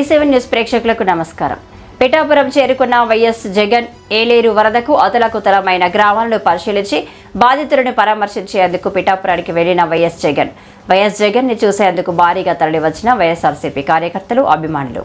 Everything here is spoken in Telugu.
డి సెవెన్ న్యూస్ ప్రేక్షకులకు నమస్కారం. పిఠాపురం చేరుకున్న వైఎస్ జగన్ ఏలేరు వరదకు అతలకుతలమైన గ్రామాలను పరిశీలించి బాధితులను పరామర్శించేందుకు పిఠాపురానికి వెళ్ళిన వైఎస్ జగన్. వైఎస్ జగన్ని చూసేందుకు భారీగా తరలివచ్చిన వైఎస్ఆర్సీపీ కార్యకర్తలు అభిమానులు.